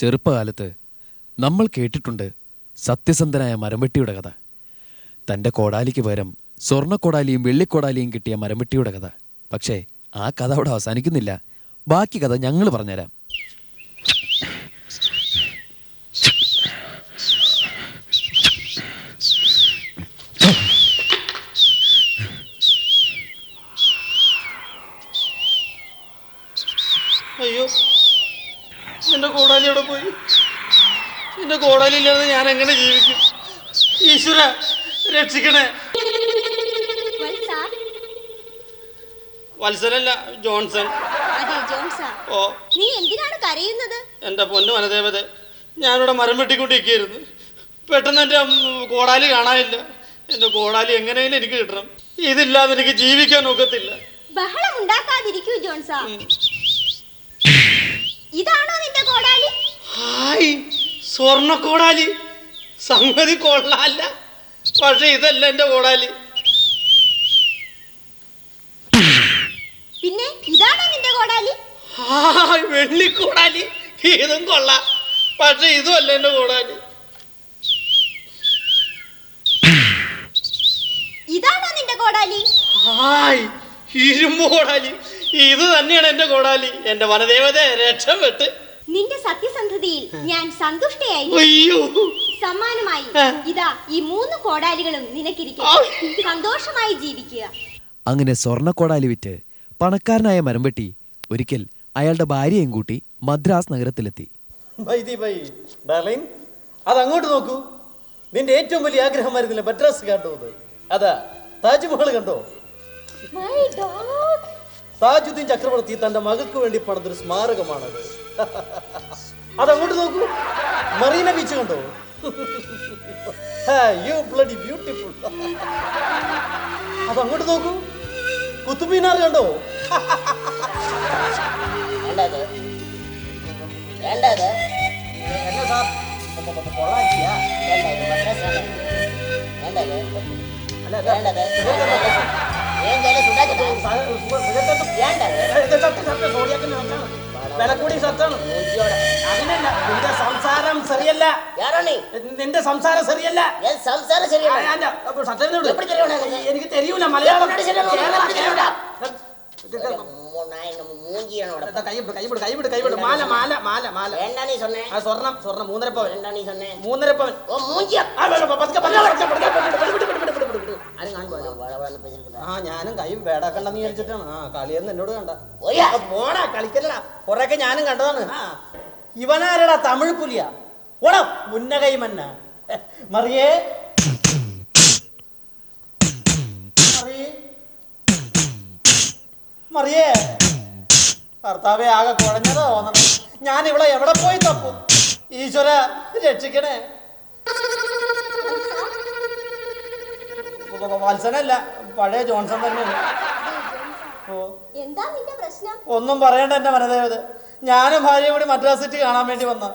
ചെറുപ്പകാലത്ത് നമ്മൾ കേട്ടിട്ടുണ്ട് സത്യസന്ധനായ മരംവെട്ടിയുടെ കഥ. തന്റെ കോടാലിക്ക് പകരം സ്വർണ കോടാലിയും വെള്ളിക്കോടാലിയും കിട്ടിയ മരംവെട്ടിയുടെ കഥ. പക്ഷേ ആ കഥ അവിടെ അവസാനിക്കുന്നില്ല. ബാക്കി കഥ ഞങ്ങൾ പറഞ്ഞുതരാം അയ്യോ എന്റെ കോടാലി അവിടെ പോയി എന്റെ ഞാൻ എങ്ങനെ ജീവിക്കും? ഈശ്വര രക്ഷിക്കണേ. വത്സ വത്സരല്ല ജോൺസൺ ഓ. നീ എന്തിനാണ് കരയുന്നത്? എന്റെ പൊന്നു വനദേവത ഞാനിവിടെ മരം വെട്ടിക്കൊണ്ടിരിക്കുകയായിരുന്നു പെട്ടെന്ന് എന്റെ കോടാലി കാണാനില്ല. എന്റെ കോടാലി എങ്ങനെയും എനിക്ക് കിട്ടണം. ഇതില്ലാതെ എനിക്ക് ജീവിക്കാൻ ഒക്കത്തില്ല. ബഹളം ഉണ്ടാക്കാതിരിക്കൂ ജോൺസ. ഇതാണോ നിന്റെ കോടാലി? ഹായ്. സ്വർണ കോടാലി. സംഗതി കൊള്ളാല്ല. പക്ഷെ ഇതല്ല എന്റെ കോടാലി. പിന്നെ ഇതാണോ നിന്റെ കോടാലി? വെള്ളി കോടാലി. ഇതും കൊള്ളാം. പക്ഷെ ഇതും അല്ല എന്റെ കോടാലി. ഇതാണോ നിന്റെ കോടാലി? ഹായ് ഇരുമ്പ് കോടാലി. ഇത് തന്നെയാണ് എന്റെ കോടാലി. എന്റെ വനദേവതയെ രക്ഷപ്പെട്ട് നിന്റെ സത്യസന്ധതയിൽ ഞാൻ സന്തുഷ്ടയായി സമ്മാനമായി ഇതാ ഈ മൂന്ന് കോടാലികളും നിനക്കിരിക്കും. സന്തോഷമായി ജീവിക്കുക. അങ്ങനെ സ്വർണ കോടാലി വിറ്റ് പണക്കാരനായ മരംവെട്ടി ഒരിക്കൽ അയാളുടെ ഭാര്യയും കൂട്ടി മദ്രാസ് നഗരത്തിലെത്തി. അത് അങ്ങോട്ട് നോക്കൂ. നിന്റെ ഏറ്റവും വലിയ ആഗ്രഹമായിരുന്നില്ല മദ്രാസ് കണ്ടത് അതാ താജ്മഹൽ കണ്ടോ? താജുദ്ദീൻ ചക്രവർത്തി തന്റെ മകൾക്ക് വേണ്ടി പണിതൊരു സ്മാരകമാണത്. അതങ്ങോട്ട് നോക്കൂ മറീന ബീച്ച് കണ്ടോ യു ബ്ലഡി ബ്യൂട്ടിഫുൾ അതങ്ങോട്ട് നോക്കൂ കുത്തുബീനാർ കണ്ടോ വേണ്ടത് വേണ്ടത് എന്നാ സാർ കൊള്ളാക്കിയാ വേണ്ടത് മദ്രാസാണ് വേണ്ടത് അല്ല വേണ്ടത് ഏൻ ചില സുണ്ടാക്കിട്ടോ വേണ്ടത് വിലക്കൂടി സത്താണ് നിന്റെ സംസാരം ശരിയല്ല നിന്റെ സംസാരം ശരിയല്ല என் എനിക്ക് തെരിയൂല മലയാളം எப்படி சரியா കേരള, മാല മാല മാല മാല வேண்டாம் நீ മൂന്നരപ്പവൻ മൂന്നരപ്പവൻ കണ്ടിട്ട് ആരും കാണുമ്പോ ആ ഞാനും കൈ വേടാക്കണ്ടെന്ന് വിചാരിച്ചിട്ടാണ്. ആ കളിയെന്ന് എന്നോട് കണ്ട. പോടാ കളിക്കല്ല കൊറേയൊക്കെ ഞാനും കണ്ടതാണ്. ആ. ഇവനാരടാ തമിഴ് പുലിയ? ഓടാ ഉന്നകൈ മന്ന മറിയേ. മറിയേ. ഭർത്താവെ ആകെ കുഴഞ്ഞതോ ഞാൻ ഇവിടെ എവിടെ പോയി തപ്പു? ഈശ്വര രക്ഷിക്കണേ. വത്സനല്ല പഴയ ജോൺസൺ തന്നെയാണ്. ഓ. എന്താ നിന്റെ പ്രശ്നം? ഒന്നും പറയണ്ട എന്റെ മനദേവത്. ഞാനും ഭാര്യയും കൂടി മദ്രാസ് സിറ്റി കാണാൻ വേണ്ടി വന്ന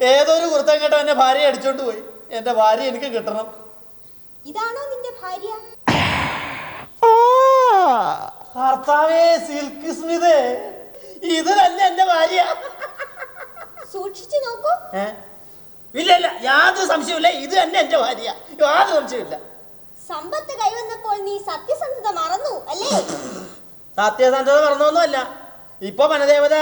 ഏതൊരു കുർത്തം കേട്ടോ എന്റെ ഭാര്യ അടിച്ചോണ്ട് പോയി. എന്റെ ഭാര്യ എനിക്ക് കിട്ടണം. ഇതാണോ നിന്റെ ഭാര്യ? ഭർത്താവേ സിൽക്ക് സ്മിതേ. ഇത് തന്നെ എന്റെ ഭാര്യ. സൂക്ഷിച്ചു നോക്കൂ? ഇല്ല ഇല്ല യാതൊരു സംശയമില്ല ഇത് തന്നെ എന്റെ ഭാര്യ. യാതൊരു സംശയമില്ല സമ്പത്ത് കൈവന്നപ്പോൾ നീ സത്യസന്ധത മറന്നു അല്ലേ? സത്യസന്ധത മറന്നൊന്നുമല്ല. ഇപ്പൊ വനദേവത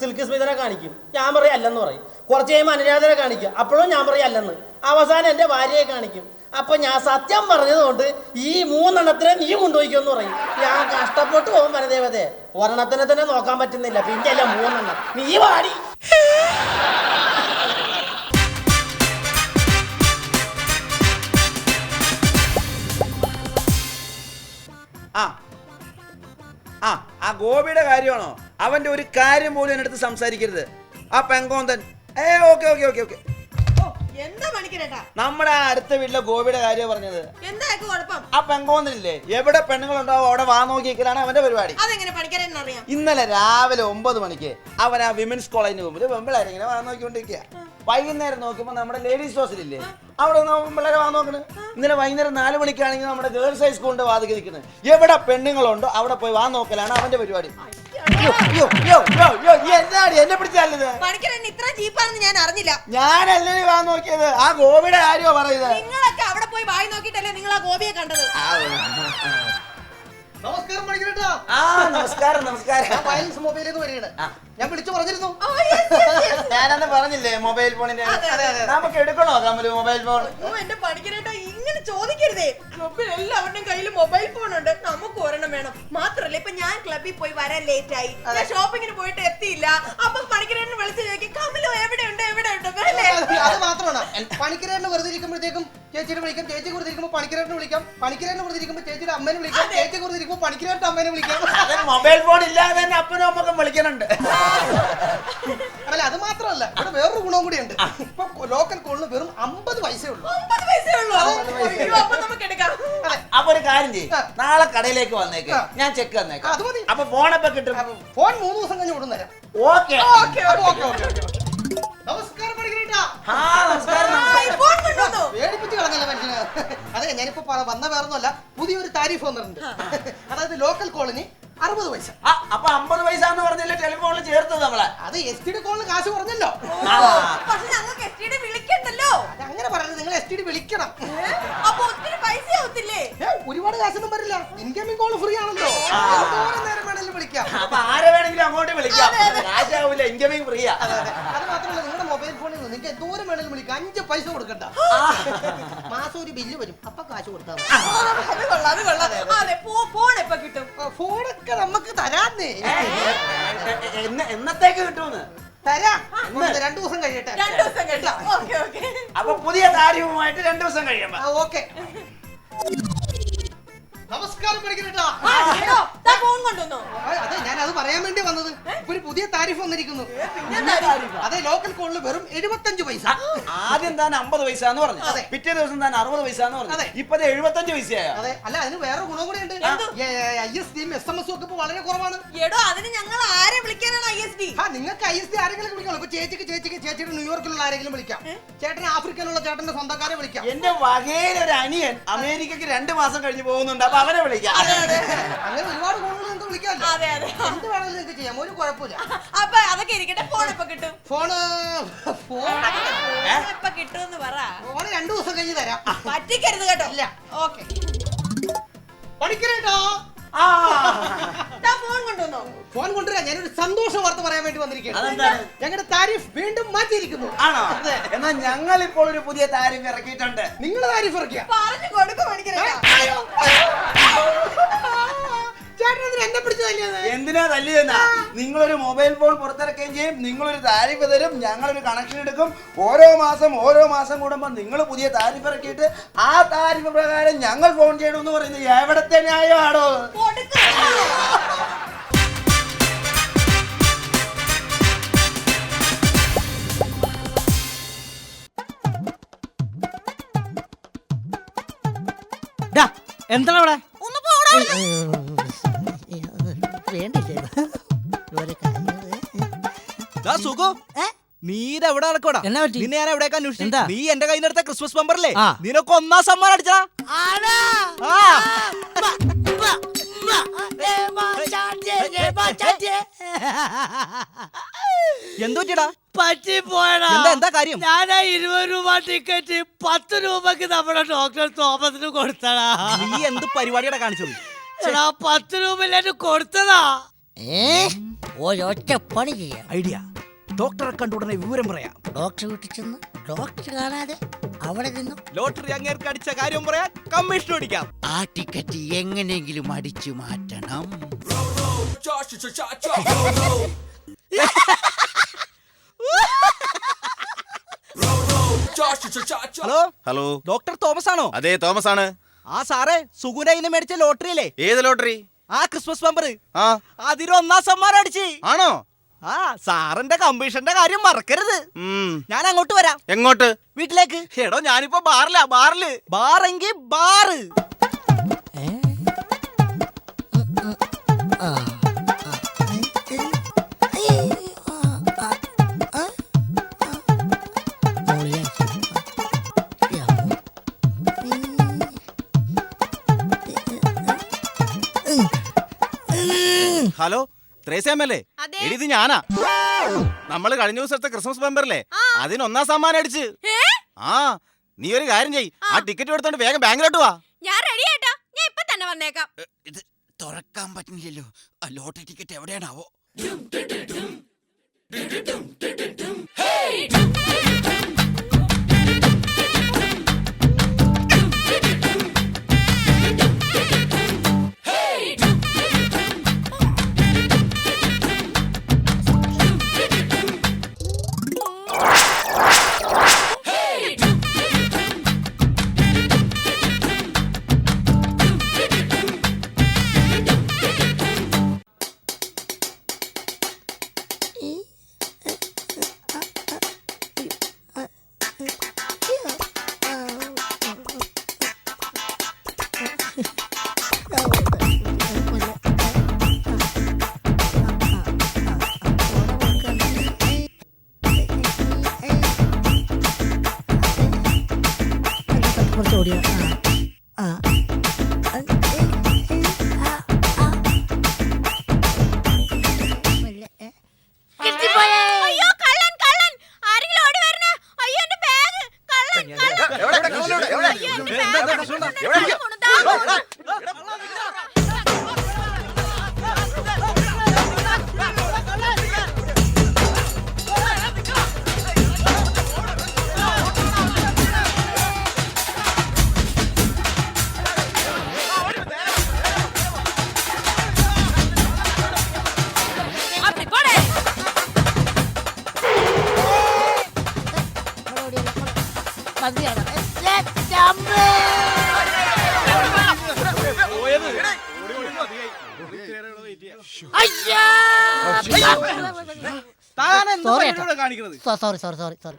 സിൽക്ക് സ്മിതനെ കാണിക്കും. ഞാൻ പറയും അല്ലെന്ന് പറയും. കുറച്ച് കഴിയുമ്പോൾ അനുരാധനെ കാണിക്കും. അപ്പോഴും ഞാൻ പറയും അല്ലെന്ന്. അവസാനം എന്റെ ഭാര്യയെ കാണിക്കും. അപ്പൊ ഞാൻ സത്യം പറഞ്ഞതുകൊണ്ട് ഈ മൂന്നെണ്ണത്തിനെ നീ കൊണ്ടുപോയിക്കുമെന്ന് പറയും. ഞാൻ കഷ്ടപ്പെട്ടു പോകും വനദേവതയെ. ഒരെണ്ണത്തിനെ തന്നെ നോക്കാൻ പറ്റുന്നില്ല. പിന്നെ അല്ല മൂന്നെണ്ണം. നീ വാടി. ആ ആ ഗോപിയുടെ കാര്യമാണോ? അവന്റെ ഒരു കാര്യം പോലും എന്റെ അടുത്ത് സംസാരിക്കരുത്. ആ പെങ്കോന്തൻ. ഏ ഓക്കെ ഓക്കെ ഓക്കെ ഓക്കെ. എന്താ നമ്മുടെ ആ അടുത്ത വീട്ടിലെ ഗോപിയുടെ കാര്യം പറഞ്ഞത്. എന്താ കുഴപ്പം? ആ പെങ്കോന്തനില്ലേ? എവിടെ പെണ്ണുങ്ങൾ പെണ്ണുങ്ങളുണ്ടാവും അവിടെ വാ നോക്കിക്കലാണ് അവന്റെ പരിപാടി. അതെങ്ങനെ ഇന്നലെ രാവിലെ ഒമ്പത് മണിക്ക് അവൻ ആ വിമൻസ് കോളേജിന് മുമ്പിൽ പെമ്പിളാരെ ഇങ്ങനെ വാ നോക്കിക്കൊണ്ടിരിക്കുക വൈകുന്നേരം നോക്കുമ്പോൾ നമ്മുടെ ലേഡീസ് ഹോസ്റ്റലില്ലേ അവിടെ പിള്ളേരെ വാ നോക്കണ്. ഇന്നലെ വൈകുന്നേരം നാല് മണിക്കാണെങ്കിൽ നമ്മുടെ ഗേൾസ് ഹൈസ്കൂളിന്റെ വാതിൽ നിൽക്കുന്നത് എവിടെ പെണ്ണുങ്ങളുണ്ടോ അവിടെ പോയി വാ നോക്കലാണ് അവന്റെ പരിപാടി. എന്നെ പിടിച്ചല്ലത് ഇത്ര ചീപ്പാണെന്ന് ഞാൻ അറിഞ്ഞില്ല. ഞാനല്ലേ വാ നോക്കിയത്? ആ ഗോപിയുടെ കാര്യോ പറയുന്നത്. നിങ്ങളൊക്കെ അവിടെ പോയി വായി നോക്കിയിട്ടല്ലേ നിങ്ങൾ ആ ഗോപിയെ കണ്ടത്? നമസ്കാരം പണിക്കരേട്ടാ. ആ നമസ്കാരം നമസ്കാരം. ഞാൻ വയലൻസ് മൊബൈലിലേക്ക് വരികയാണ്. ഞാൻ വിളിച്ചു പറഞ്ഞിരുന്നു. ഞാനന്ന് പറഞ്ഞില്ലേ മൊബൈൽ ഫോണിന്റെ അതെ, അതെ, അതെ. നമുക്ക് എടുക്കണോ കമ്മൽ മൊബൈൽ ഫോൺ? ഓ, എന്റെ പണിക്കരേട്ടാ ഇങ്ങനെ ചോദിക്കരുതേ. ക്ലബിൽ എല്ലാവരുടെയും കയ്യിൽ മൊബൈൽ ഫോൺ ഉണ്ട് നമുക്ക് ഇപ്പൊ ഞാൻ ക്ലബിൽ പോയി വരാൻ ലേറ്റ് ആയി. ഞാൻ ഷോപ്പിങ്ങിന് പോയിട്ട് എത്തിയില്ല. അപ്പൊ പണിക്കരേട്ടനെ വിളിച്ചു ചോദിക്കും കമലോ എവിടെയുണ്ട്? എവിടെയുണ്ട്? അല്ലേ? അത് മാത്രമാണ്. പണിക്കരേട്ടന് വെറുതെ ഇരിക്കുമ്പോഴത്തേക്കും ചേച്ചിയുടെ വിളിക്കാം. ചേച്ചി വെറുതെ ഇരിക്കുമ്പോൾ പണിക്കരേട്ടനെ വിളിക്കാം. പണിക്കരേട്ടനെ വെറുതെ ഇരിക്കുമ്പോൾ ചേച്ചിയുടെ അമ്മേനെ വിളിക്കാം. ചേച്ചി വെറുതെ ഇരിക്കുമ്പോൾ പണിക്കരേട്ടന്റെ അമ്മേനെ വിളിക്കാം. മൊബൈൽ ഫോൺ ഇല്ലാതെ തന്നെ അപ്പനും അമ്മക്കും വിളിക്കണുണ്ട്. അല്ല അത് മാത്രമല്ല ഇവിടെ വേറൊരു ഗുണവും കൂടിയുണ്ട്. ഇപ്പൊ ലോക്കൽ കോളിന് വെറും അമ്പത് പൈസ ഉള്ളൂ. അമ്പത് പൈസ ഉള്ളൂ. അയ്യോ, അപ്പൊ ഒരു കാര്യം ചെയ്യും. നാളെ കടയിലേക്ക് വന്നേക്ക്. ഞാൻ ചെക്ക് തന്നേക്കാം. അത് മതി. അപ്പൊ ഫോണൊക്കെ കിട്ടും? ഫോൺ മൂന്ന് ദിവസം കഴിഞ്ഞ് ഉടൻ തരാം. ഓക്കെ. ഓക്കെ ഓക്കെ ഓക്കെ നമസ്കാരം പണിക്കരേട്ടാ ആ നമസ്കാരം നമസ്കാരം. ഈ ഫോൺ കൊണ്ടുവന്നോ? പേടിപ്പിച്ച് കളഞ്ഞല്ല മനുഷ്യന്? അതെ ഞാനിപ്പോ പ- വന്ന വേറൊന്നുമല്ല പുതിയൊരു താരിഫ് വന്നിട്ടുണ്ട്. അതായത് ലോക്കൽ കോളിന് അറുപത് പൈസ. ആ, അപ്പൊ അമ്പത് പൈസ എന്ന് പറഞ്ഞില്ലേ ടെലിഫോണിൽ ചേർത്തത് നമ്മളെ? അത് എസ് ടി ഡി കോളിന് കാശ് കുറഞ്ഞല്ലോ. ആ. പക്ഷെ ഞങ്ങൾക്ക് എസ് ടി അത് അങ്ങനെ പറയുന്നത് നിങ്ങൾ എസ് ടി ഡി വിളിക്കണം? അപ്പൊ ഒത്തിരി പൈസ ആവത്തില്ലേ? ഏ, ഒരുപാട് കാശൊന്നും വരില്ല. ഇൻകമിംഗ് കോൾ ഫ്രീ ആണല്ലോ. എന്തോരം നേരം വേണമെങ്കിലും വിളിക്കാം. അപ്പൊ ആരെ വേണമെങ്കിലും അങ്ങോട്ട് വിളിക്കാം. കാശാവൂല ഇൻകമിങ് ഫ്രീയാ അതെ അതെ. അത് മാത്രമല്ല നിങ്ങളുടെ മൊബൈൽ ഫോണിൽ നിന്ന് നിങ്ങൾക്ക് എന്തോരം വേണമെങ്കിലും വിളിക്കാം. അഞ്ച് പൈസ കൊടുക്കണ്ട. മാസം ഒരു ബില്ല് വരും. അപ്പൊ കാശ് കൊടുത്താൽ മതി. അത് കൊള്ളാം അത് കൊള്ളാം. അതെ ഫോൺ എപ്പോ കിട്ടും? ആ, ഫോണൊക്കെ നമുക്ക് തരാന്നേ. എന്നത്തേക്ക് കിട്ടുമെന്ന്? തരാം. രണ്ടു ദിവസം കഴിയട്ടെ. രണ്ടു ദിവസം കേട്ടോ അപ്പൊ പുതിയ താരവുമായിട്ട് രണ്ടു ദിവസം കഴിയുമ്പോ. ഓക്കെ. നമസ്കാരം പഠിക്കണേട്ടാ ഫോൺ കൊണ്ടുവന്നോ. അതെ ഞാൻ അത് പറയാൻ വേണ്ടി വന്നത്. ഇപ്പൊ ഒരു പുതിയ താരിഫ് വന്നിരിക്കുന്നു. അതെ ലോക്കൽ കോളിൽ വെറും എഴുപത്തഞ്ച് പൈസ. ആദ്യം താൻ അമ്പത് പൈസ എന്ന് പറഞ്ഞു. അതെ. പിറ്റേ ദിവസം താൻ അറുപത് പൈസ എന്ന് പറഞ്ഞു. അതെ. ഇപ്പൊ എഴുപത്തഞ്ച് പൈസയായോ? അതെ അല്ല അതിന് വേറെ ഗുണം കൂടി ഉണ്ട്. ഐ എസ് ഡിയും എസ് എം എസും ഒക്കെ ഇപ്പൊ വളരെ കുറവാണ്. എടോ അതിന് ഞങ്ങൾ ആരെ വിളിക്കാനാണ് ഐ എസ് ഡി ആ നിങ്ങൾക്ക് ഐ എസ് ഡി ആരെങ്കിലും വിളിക്കണം. ഇപ്പൊ ചേച്ചിക്ക് ചേച്ചിക്ക് ചേച്ചിയുടെ ന്യൂയോർക്കിലുള്ള ആരെങ്കിലും വിളിക്കാം. ചേട്ടന് ആഫ്രിക്കയിലുള്ള ചേട്ടന്റെ സ്വന്തക്കാരെ വിളിക്കാം. എന്റെ വകയിലൊരു അനിയൻ അമേരിക്കക്ക് രണ്ട് മാസം കഴിഞ്ഞ് പോകുന്നുണ്ട്. അപ്പൊ അവനെ വിളിക്കാം. അങ്ങനെ ഒരുപാട് ഗുണങ്ങൾ നിങ്ങൾക്ക് വിളിക്കാമല്ലോ. അതെ അതെ. എന്ത് വേണമെങ്കിലും നിങ്ങൾക്ക് ചെയ്യാം. ഒരു കുഴപ്പമില്ല. അപ്പൊ അതൊക്കെ ഇരിക്കട്ടെ. ഫോൺ എപ്പോ കിട്ടും? ഫോണ് ഫോൺ കിട്ടുമെന്ന് പറ. ഫോണ് രണ്ടു ദിവസം കഴിഞ്ഞ് തരാം. പറ്റിക്കരുത് കേട്ടോ. ഇല്ല. ഓക്കെ. പഠിക്കണേട്ടോ. ഫോൺ കൊണ്ടുവന്നോ? ഫോൺ കൊണ്ടുവരാൻ ഞാനൊരു സന്തോഷ വാർത്ത പറയാൻ വേണ്ടി വന്നിരിക്കുകയാണ്? ഞങ്ങളുടെ താരിഫ് വീണ്ടും മാറ്റിയിരിക്കുന്നു. ആണോ? എന്നാ ഞങ്ങൾ ഇപ്പോൾ ഒരു പുതിയ താരിഫ് ഇറക്കിയിട്ടുണ്ട്. നിങ്ങൾ താരിഫ് ഇറക്കിയ? പറഞ്ഞു കൊടുക്കും എന്തിനാ തല്ലിയെന്നാ നിങ്ങളൊരു മൊബൈൽ ഫോൺ പുറത്തിറക്കുകയും ചെയ്യും നിങ്ങളൊരു താരിഫ് തരും ഞങ്ങളൊരു കണക്ഷൻ എടുക്കും. ഓരോ മാസം ഓരോ മാസം കൂടുമ്പോൾ നിങ്ങൾ പുതിയ താരിഫ് ഇറക്കിയിട്ട് ആ താരിഫ് പ്രകാരം ഞങ്ങൾ ഫോൺ ചെയ്യണമെന്ന് പറയുന്നത് എവിടത്തെ ന്യായമാണോ എന്താണ് അവിടെ? ഒന്ന് പോടാ വേണ്ടില്ലേ ഒരു കാര്യം സുഖം നീ ഇതെവിടെ നടക്കോടാ? നിന്നെ ഞാൻ എവിടേക്ക് അന്വേഷിച്ചു? നീ എന്റെ കയ്യിൽ നിന്ന് എടുത്ത ക്രിസ്മസ് ബമ്പറില്ലേ ആ. നിനക്ക് ഒന്നാം സമ്മാനം അടിച്ചാ ആ എന്തു പറ്റിയടാ പറ്റിപ്പോയടാ എന്താ എന്താ കാര്യം? ഞാൻ ഇരുപത് രൂപ ടിക്കറ്റ് പത്ത് രൂപക്ക് നമ്മുടെ ഡോക്ടർ തോമസിന് കൊടുത്തടാ. നീ എന്ത് പരിപാടിയുടെ കാണിച്ചത്? എടാ പത്ത് രൂപ ഇല്ലാണ്ട് കൊടുത്തതാ. ഒരൊറ്റ പണി ചെയ്യാം. ഐഡിയ. ഡോക്ടറെ കണ്ട ഉടനെ വിവരം പറയാം. ഡോക്ടർ വീട്ടിൽ ചെന്ന് ഡോക്ടർ കാണാതെ അവിടെ നിന്നും ലോട്ടറി അങ്ങേർക്ക് അടിച്ച കാര്യം പറയാൻ കമ്മീഷൻ ഓടിക്കാം. ആ ടിക്കറ്റ് എങ്ങനെയെങ്കിലും അടിച്ചു മാറ്റണം. ഹലോ? ഹലോ? ഡോക്ടർ തോമസ് ആണോ അതെ തോമസ് ആണ് ആ സാറേ സുഗുന ഇന്ന് മേടിച്ച ലോട്ടറി അല്ലേ ഏത് ലോട്ടറി? ആ ക്രിസ്മസ് ബമ്പർ ആ. അതിരൊന്നാം ഒന്നാം സമ്മാനം അടിച്ച്. ആണോ? ആ സാറിന്റെ കമ്മീഷന്റെ കാര്യം മറക്കരുത്. ഞാൻ അങ്ങോട്ട് വരാം. എങ്ങോട്ട്? വീട്ടിലേക്ക്. എടോ ഞാനിപ്പോ ബാറിലാ ബാറിൽ. ബാറെങ്കി ബാറ്. ഹലോ ത്രേസ്യാമല്ലേ. എടി ഇത് ഞാനാ. നമ്മൾ കഴിഞ്ഞ ദിവസത്തെ ക്രിസ്മസ് മെമ്പറല്ലേ അതിന് ഒന്നാം സമ്മാനം അടിച്ച്. ആ നീ ഒരു കാര്യം ചെയ് ആ. ടിക്കറ്റ് എടുത്തോണ്ട് വേഗം ബാങ്കിലോട്ട് വാ. ഞാൻ റെഡി ആയിട്ടാ. ഞാൻ ഇപ്പൊ തന്നെ വന്നേക്കാം. ഇത് തുറക്കാൻ പറ്റുന്നില്ലല്ലോ ആ ലോട്ടറി ടിക്കറ്റ് എവിടെയാണാവോ? കുറച്ച് അയ്യോ! Sorry sorry sorry sorry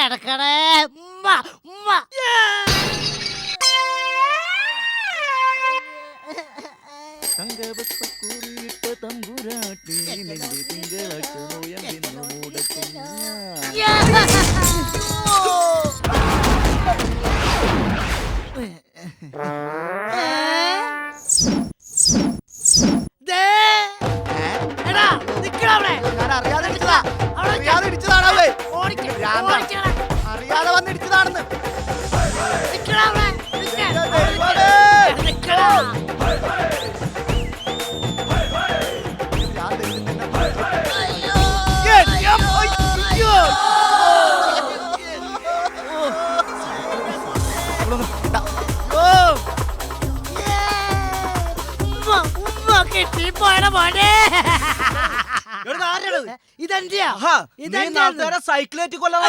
കിടക്കണേ ഉമ്മ ഉമ്മ ദേ. മോനെ. ഇതെന്റെയാ സൈക്കിളേറ്റ് കൊല്ലാൻ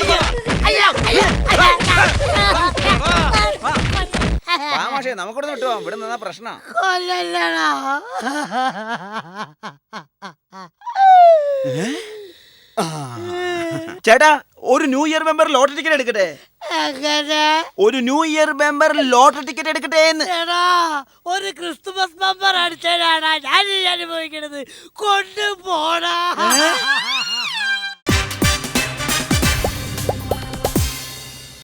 മാഷേ നമുക്കിവിടെ വിട്ടു പോവാം. ഇവിടെ നിന്നാ പ്രശ്നം. ചേട്ടാ ഒരു new year member lottery ticket എടുക്കട്ടെ? ഒരു new year member lottery ticket എടുക്കട്ടെ എന്ന്. ഒരു ക്രിസ്തുമസ് മെമ്പർ അടിച്ചതിനാണ് ഞാൻ അനുഭവിക്കുന്നത് അനുഭവിക്കണത്. കൊണ്ടുപോടാ.